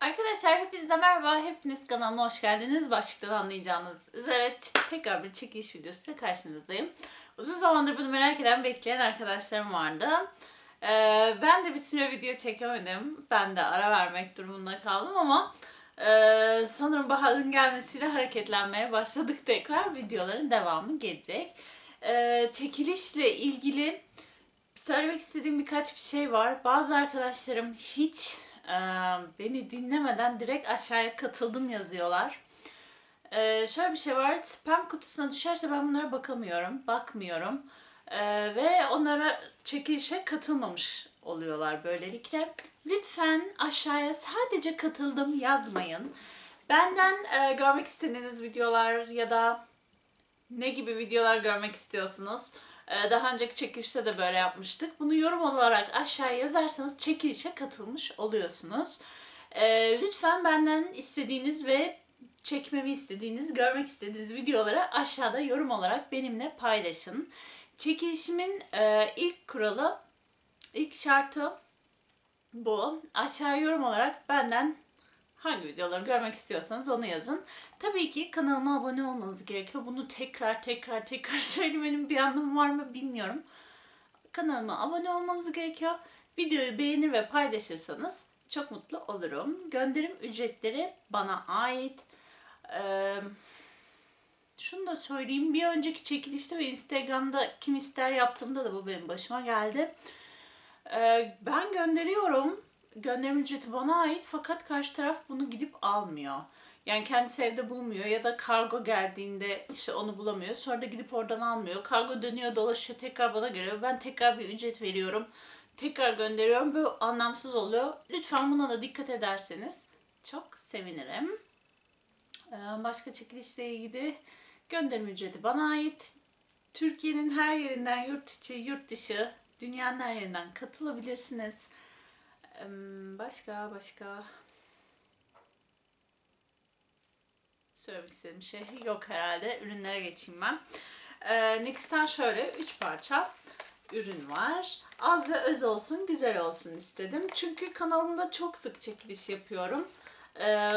Arkadaşlar hepinize merhaba, hepiniz kanalıma hoş geldiniz. Başlıktan anlayacağınız üzere tekrar bir çekiliş videosuyla karşınızdayım. Uzun zamandır bunu merak eden, bekleyen arkadaşlarım vardı. Ee, ben de bir süre video çekemedim. Ben de ara vermek durumunda kaldım ama e, sanırım baharın gelmesiyle hareketlenmeye başladık tekrar. Videoların devamı gelecek. Ee, çekilişle ilgili söylemek istediğim birkaç bir şey var. Bazı arkadaşlarım hiç e, beni dinlemeden direkt aşağıya katıldım yazıyorlar. E, şöyle bir şey var. Spam kutusuna düşerse ben bunlara bakamıyorum. Bakmıyorum. E, ve onlara çekilişe katılmamış oluyorlar böylelikle. Lütfen aşağıya sadece katıldım yazmayın. Benden e, görmek istediğiniz videolar ya da ne gibi videolar görmek istiyorsunuz? Ee, Daha önceki çekilişte de böyle yapmıştık. Bunu yorum olarak aşağıya yazarsanız çekilişe katılmış oluyorsunuz. Ee, Lütfen benden istediğiniz ve çekmemi istediğiniz, görmek istediğiniz videoları aşağıda yorum olarak benimle paylaşın. Çekilişimin e, ilk kuralı, ilk şartı bu. Aşağı yorum olarak benden hangi videoları görmek istiyorsanız onu yazın. Tabii ki kanalıma abone olmanız gerekiyor. Bunu tekrar tekrar tekrar söylemenin bir anlamı var mı bilmiyorum. Kanalıma abone olmanız gerekiyor. Videoyu beğenir ve paylaşırsanız çok mutlu olurum. Gönderim ücretleri bana ait. Ee, şunu da söyleyeyim. Bir önceki çekilişte ve Instagram'da kim ister yaptığımda da bu benim başıma geldi. Ee, ben gönderiyorum. Gönderim ücreti bana ait fakat karşı taraf bunu gidip almıyor. Yani kendisi evde bulmuyor ya da kargo geldiğinde işte onu bulamıyor. Sonra da gidip oradan almıyor. Kargo dönüyor dolaşıyor tekrar bana geliyor. Ben tekrar bir ücret veriyorum. Tekrar gönderiyorum. Bu anlamsız oluyor. Lütfen buna da dikkat ederseniz çok sevinirim. Ee, Başka çekilişle ilgili gönderim ücreti bana ait. Türkiye'nin her yerinden yurt içi, yurt dışı, dünyanın her yerinden katılabilirsiniz. Başka başka söylemek istediğim şey yok herhalde. Ürünlere geçeyim ben. Ee, Nix'ten şöyle 3 parça ürün var. Az ve öz olsun, güzel olsun istedim. Çünkü kanalımda çok sık çekiliş yapıyorum. Ee,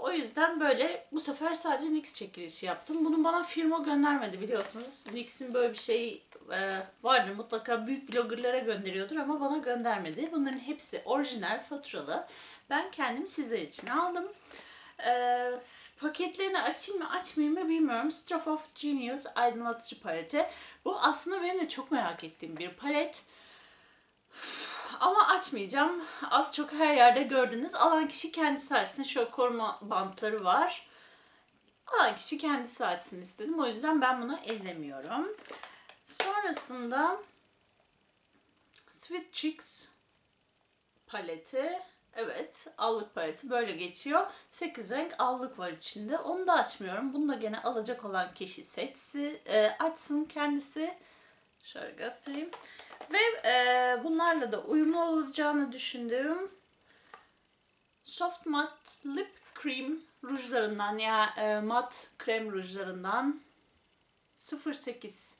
o yüzden böyle bu sefer sadece Nix çekilişi yaptım. Bunu bana firma göndermedi biliyorsunuz. Nix'in böyle bir şey e, vardır mutlaka büyük bloggerlara gönderiyordur ama bana göndermedi. Bunların hepsi orijinal faturalı. Ben kendim sizler için aldım. Ee, paketlerini açayım mı açmayayım mı bilmiyorum. Stroke of Genius aydınlatıcı paleti. Bu aslında benim de çok merak ettiğim bir palet. Ama açmayacağım. Az çok her yerde gördünüz. Alan kişi kendisi açsın. Şöyle koruma bantları var. Alan kişi kendisi açsın istedim. O yüzden ben bunu ellemiyorum. Sonrasında Sweet Chicks paleti. Evet, allık paleti böyle geçiyor. 8 renk allık var içinde. Onu da açmıyorum. Bunu da gene alacak olan kişi seçsin, e, açsın kendisi. Şöyle göstereyim. Ve e, bunlarla da uyumlu olacağını düşündüğüm Soft Matte Lip Cream rujlarından ya e, mat krem rujlarından 08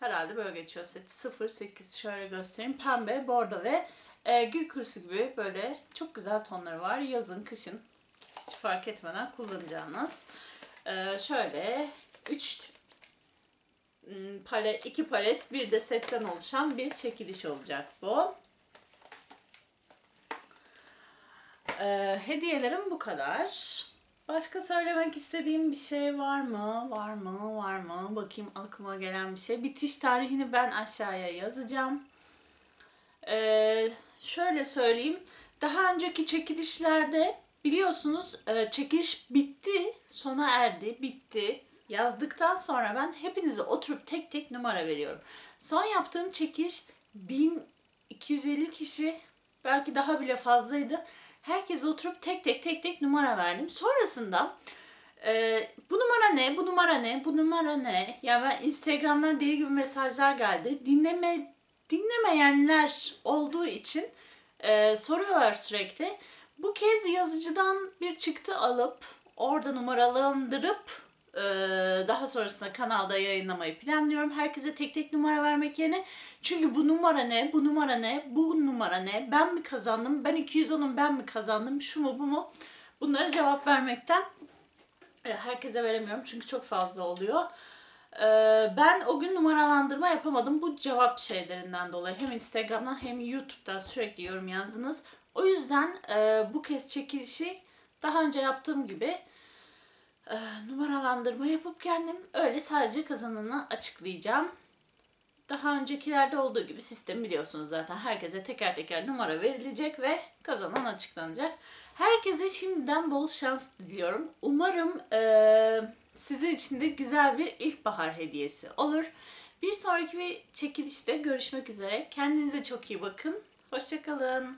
herhalde böyle geçiyor set. 08 şöyle göstereyim. Pembe bordo ve e, gül kurusu gibi böyle çok güzel tonları var. Yazın kışın hiç fark etmeden kullanacağınız. E, şöyle 3 palet, iki palet bir de setten oluşan bir çekiliş olacak bu. Ee, hediyelerim bu kadar. Başka söylemek istediğim bir şey var mı? Var mı? Var mı? Bakayım aklıma gelen bir şey. Bitiş tarihini ben aşağıya yazacağım. Ee, şöyle söyleyeyim. Daha önceki çekilişlerde biliyorsunuz e, çekiliş bitti, sona erdi, bitti. Yazdıktan sonra ben hepinize oturup tek tek numara veriyorum. Son yaptığım çekiliş 1250 kişi belki daha bile fazlaydı. Herkese oturup tek tek tek tek numara verdim. Sonrasında e, bu numara ne, bu numara ne, bu numara ne? Yani ben Instagram'dan deli gibi mesajlar geldi. Dinleme dinlemeyenler olduğu için e, soruyorlar sürekli. Bu kez yazıcıdan bir çıktı alıp orada numaralandırıp daha sonrasında kanalda yayınlamayı planlıyorum. Herkese tek tek numara vermek yerine. Çünkü bu numara ne, bu numara ne, bu numara ne, ben mi kazandım, ben 210'um ben mi kazandım, şu mu bu mu? Bunlara cevap vermekten herkese veremiyorum çünkü çok fazla oluyor. Ben o gün numaralandırma yapamadım bu cevap şeylerinden dolayı. Hem Instagram'dan hem YouTube'dan sürekli yorum yazdınız. O yüzden bu kez çekilişi daha önce yaptığım gibi e, numaralandırma yapıp kendim öyle sadece kazananı açıklayacağım. Daha öncekilerde olduğu gibi sistemi biliyorsunuz zaten. Herkese teker teker numara verilecek ve kazanan açıklanacak. Herkese şimdiden bol şans diliyorum. Umarım eee sizin için de güzel bir ilkbahar hediyesi olur. Bir sonraki bir çekilişte görüşmek üzere. Kendinize çok iyi bakın. Hoşçakalın.